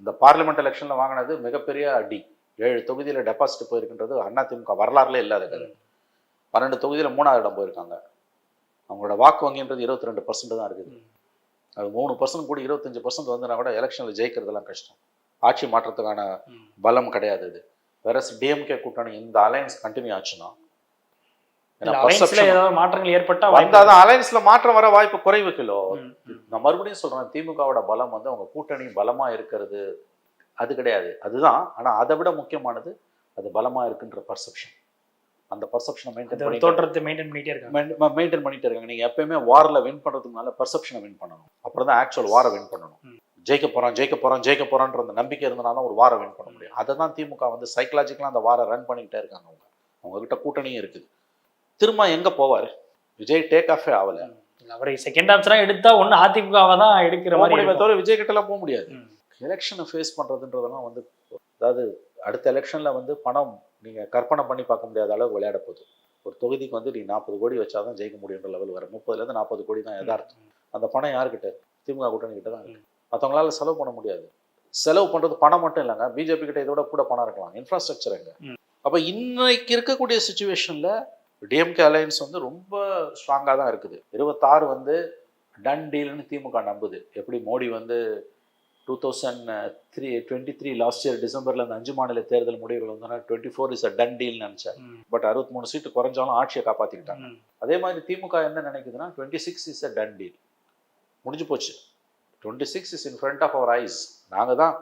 இந்த பார்லிமெண்ட் எலெக்ஷன்ல வாங்கினது மிகப்பெரிய அடி. ஏழு தொகுதியில் டெபாசிட் போயிருக்கின்றது அதிமுக வரலாறுல இல்லாத கதை. பன்னெண்டு தொகுதியில் மூணாவது இடம் போயிருக்காங்க. அவங்களோட வாக்கு வங்கின்றது இருபத்தி ரெண்டு பர்சன்ட் தான் இருக்குது. அது மூணு பர்சன்ட் கூடி இருபத்தஞ்சு பர்சன்ட் வந்துனா கூட எலெக்ஷனில் ஜெயிக்கிறதுலாம் கஷ்டம். ஆட்சி மாற்றத்துக்கான. பலம் கிடையாது இது வேற டிஎம்கே கூட்டணி இந்த அலையன்ஸ் கண்டினியூ ஆச்சுன்னா மாற்றங்கள் ஏற்பட்டா வந்தாதான் அலையன்ஸ்ல மாற்றம் வர வாய்ப்பு குறைவு கிலோ. நான் மறுபடியும் சொல்றேன் திமுகவோட பலம் வந்து அவங்க கூட்டணி பலமா இருக்கிறது அது கிடையாது. அதுதான் ஆனா அதை விட முக்கியமானது அது பலமா இருக்குன்ற பர்செப்ஷன் அந்த பர்செப்ஷனை மெயின்டைன் பண்ணி தோற்றத்தை மெயின்டைன் பண்ணிட்டே இருக்காங்க. மெயின்டைன் பண்ணிட்டு இருக்காங்க. நீங்க எப்பயுமே வார்ல வின் பண்றதுனால பர்செப்ஷனை வின் பண்ணணும். அப்புறம் தான் ஆக்சுவல் வாரை வின் பண்ணணும். ஜெயிக்க போறோம் ஜெயிக்க போறோம் ஜெயிக்க போறோன்ற அந்த நம்பிக்கை இருந்தனா தான் ஒரு வாரை வின் பண்ண முடியும். அதை தான் திமுக வந்து சைக்கலாஜிக்கலாக அந்த வாரை ரன் பண்ணிக்கிட்டே இருக்காங்க அவங்க. அவங்க கிட்ட கூட்டணியும் இருக்குது. திரும்ப எங்க போவாரு? விஜய் டேக் ஆஃபே ஆகல அவரை செகண்ட் ஆப்ஷனா எடுத்தா ஒண்ணு அதிமுகவை தான் எடுக்கிற மாதிரி. தவிர விஜய் கிட்டலாம் போக முடியாது. எலெக்ஷனை ஃபேஸ் பண்ணுறதுன்றதெல்லாம் வந்து அதாவது அடுத்த எலெக்ஷனில் வந்து பணம் நீங்கள் கற்பனை பண்ணி பார்க்க முடியாத அளவுக்கு விளையாட போகுது. ஒரு தொகுதிக்கு வந்து நீ நாற்பது கோடி வச்சாதான் ஜெயிக்க முடியுன்ற லெவல் வர முப்பதுலேருந்து நாற்பது கோடி தான் யதார்த்தம் அந்த பணம் யாருக்கிட்ட? திமுக கூட்டணி கிட்ட தான் இருக்கு. மற்றவங்களால செலவு பண்ண முடியாது. செலவு பண்ணுறது பணம் மட்டும் இல்லைங்க. பிஜேபி கிட்ட இதோட கூட பணம் இருக்கலாம். இன்ஃப்ராஸ்ட்ரக்சர் எங்க. அப்போ இன்னைக்கு இருக்கக்கூடிய சுச்சுவேஷனில் டிஎம்கே அலையன்ஸ் வந்து ரொம்ப ஸ்ட்ராங்காக தான் இருக்குது. இருபத்தாறு வந்து டன் டீல்னு திமுக நம்புது. எப்படி மோடி வந்து two thousand three twenty three last year டிசம்பரில் அந்த அஞ்சு மாநில தேர்தல் முடிவுகள் வந்தோன்னா twenty four is a done deal நினச்சார். But அறுபத்தி மூணு சீட்டு குறைஞ்சாலும் ஆட்சியை காப்பாற்றிக்கிட்டாங்க. அதே மாதிரி திமுக என்ன நினைக்குதுன்னா twenty six is a done deal முடிஞ்சு போச்சு. Twenty six is in front of our eyes நாங்கள் தான்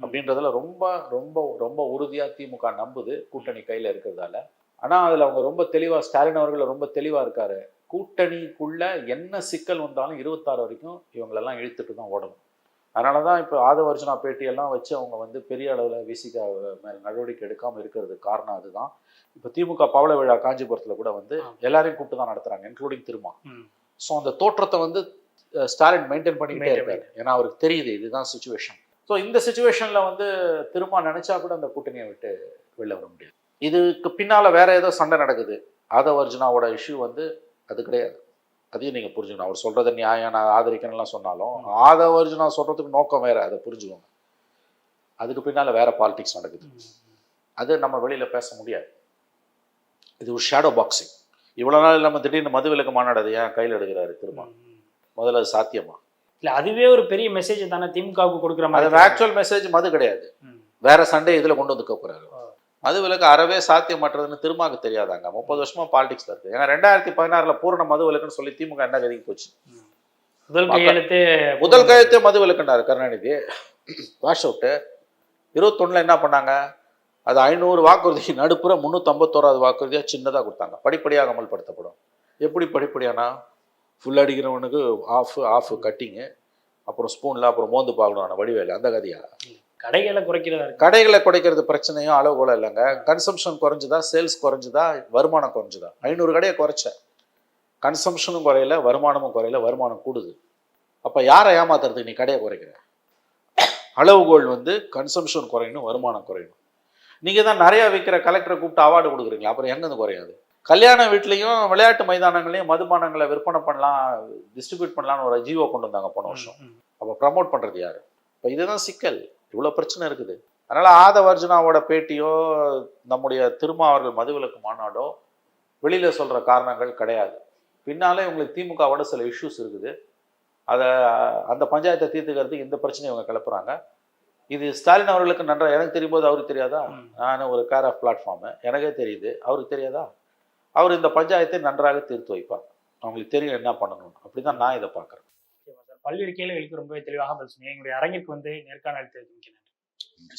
அப்படின்றதுல ரொம்ப ரொம்ப ரொம்ப உறுதியாக திமுக நம்புது. கூட்டணி கையில் இருக்கிறதால. ஆனால் அதில் அவங்க ரொம்ப தெளிவாக ஸ்டாலின் அவர்கள் ரொம்ப தெளிவாக இருக்காரு. கூட்டணிக்குள்ள என்ன சிக்கல் வந்தாலும் இருபத்தாறு வரைக்கும் இவங்களெல்லாம் இழுத்துட்டு தான் ஓடணும். அதனால தான் இப்போ ஆதவர்ஜனா பேட்டியெல்லாம் வச்சு அவங்க வந்து பெரிய அளவில் விசிகா மேல் நடவடிக்கை எடுக்காமல் இருக்கிறது காரணம் அதுதான். இப்போ திமுக பவள விழா காஞ்சிபுரத்தில் கூட வந்து. எல்லாரையும் கூப்பிட்டு தான் நடத்துறாங்க இன்க்ளூடிங் திருமா. ஸோ அந்த தோற்றத்தை வந்து ஸ்டாலின் மெயின்டைன் பண்ணிக்கிட்டே இருக்காரு. ஏன்னா அவருக்கு தெரியுது இதுதான் சுச்சுவேஷன் ஸோ இந்த சுச்சுவேஷனில் வந்து திரும்ப நினைச்சா கூட அந்த கூட்டணியை விட்டு வெளில வர முடியாது. இதுக்கு பின்னால வேற ஏதோ சண்டை நடக்குது. ஆதவ் அர்ஜுனாவோட இஷ்யூ வந்து அது கிடையாது. அதையும் நீங்க புரிஞ்சுக்கணும். அவர் சொல்றதை நியாயம் நான் ஆதரிக்கணும்லாம் சொன்னாலும் ஆதவ் அர்ஜுனா சொல்றதுக்கு நோக்கம் வேற அதை புரிஞ்சுக்கோங்க. அதுக்கு பின்னால வேற பாலிடிக்ஸ் நடக்குது. அது நம்ம வெளியில பேச முடியாது. இது ஒரு ஷேடோ பாக்ஸிங் இவ்வளவு நாள் நம்ம திடீர்னு மது விலக்கு மாநாடு அதை ஏன் கையில் எடுக்கிறாரு திரும்ப. முதல்ல அது சாத்தியமா? இல்ல அதுவே ஒரு பெரிய மெசேஜ் தானே திமுகவுக்கு கொடுக்குற அது மாதிரி ஆக்சுவல் மெசேஜ் மது கிடையாது. வேற சண்டே இதுல கொண்டு வந்து போறாரு மது விலக்கு அறவே சாத்தியமற்றதுன்னு திருமாக்கு தெரியாதாங்க முப்பது வருஷமா பாலிடிக்ஸ்ல இருக்கு. ஏன்னா ரெண்டாயிரத்தி பதினாறுல பூரண மது விலக்குன்னு சொல்லி திமுக என்ன கதிக்கு போச்சு? முதல் கையெழுத்து முதல் கழுத்தே மது விலக்குனாரு கருணாநிதி. வாஷ் அவுட்டு இருபத்தொன்னுல என்ன பண்ணாங்க? அது ஐநூறு வாக்குறுதி நடுப்புற முந்நூற்றம்பத்தோராது வாக்குறுதியாக சின்னதாக கொடுத்தாங்க. படிப்படியாக அமல்படுத்தப்படும். எப்படி படிப்படியானா? ஃபுல் அடிக்கிறவனுக்கு ஆஃப் ஆஃப் கட்டிங்கு அப்புறம் ஸ்பூனில் அப்புறம் மோந்து பார்க்கணும் வடிவேலு அந்த கதையா? கடைகளை குறைக்கிறதா கடைகளை குறைக்கிறது பிரச்சனையும் அளவுகோல இல்லைங்க. கன்சம்ஷன் குறைஞ்சுதா சேல்ஸ் குறைஞ்சுதா வருமானம் குறைஞ்சுதா? ஐநூறு கடையை குறைச்சேன் கன்சம்ஷனும் குறையல வருமானமும் குறையல வருமானம் கூடுது. அப்போ யாரை ஏமாத்துறதுக்கு நீ கடையை குறைக்கிற? அளவுகோல் வந்து கன்சம்ஷன் குறையணும் வருமானம் குறையணும். நீங்கள் தான் நிறையா விற்கிற கலெக்டரை கூப்பிட்டு அவார்டு கொடுக்குறீங்களா? அப்புறம் எங்கேருந்து குறையாது? கல்யாண வீட்லேயும் விளையாட்டு மைதானங்களையும் மதுபானங்களை விற்பனை பண்ணலாம் டிஸ்ட்ரிபியூட் பண்ணலாம்னு ஒரு ஜீவோ கொண்டு வந்தாங்க போன வருஷம். அப்போ ப்ரமோட் பண்ணுறது யார்? இப்போ இதுதான் சிக்கல். இவ்வளோ பிரச்சனை இருக்குது. அதனால் ஆதவர்ஜுனாவோட பேட்டியோ நம்முடைய திருமா அவர்கள் மதுவிலக்கு மாநாடோ வெளியில் சொல்கிற காரணங்கள் கிடையாது. பின்னாலே உங்களுக்கு திமுகவோட சில இஷ்யூஸ் இருக்குது. அதை அந்த பஞ்சாயத்தை தீர்த்துக்கிறதுக்கு இந்த பிரச்சனையை இவங்க கிளப்புறாங்க. இது ஸ்டாலின் அவர்களுக்கு நன்றாக எனக்கு தெரியும் போது அவருக்கு தெரியாதா. நான் ஒரு கேர் ஆஃப் பிளாட்ஃபார்மு எனக்கே தெரியுது. அவருக்கு தெரியாதா? அவர் இந்த பஞ்சாயத்தை நன்றாக தீர்த்து வைப்பார். அவங்களுக்கு தெரியும் என்ன பண்ணணும் அப்படி தான் நான் இதை பார்க்குறேன். பல்வேறு கேள்விகளுக்கு ரொம்பவே தெளிவாக பதில் சொன்னீங்க. எங்களுடைய அரங்கிற்கு வந்து நேர்காணல் தெரிவிக்கிறேன் நன்றி.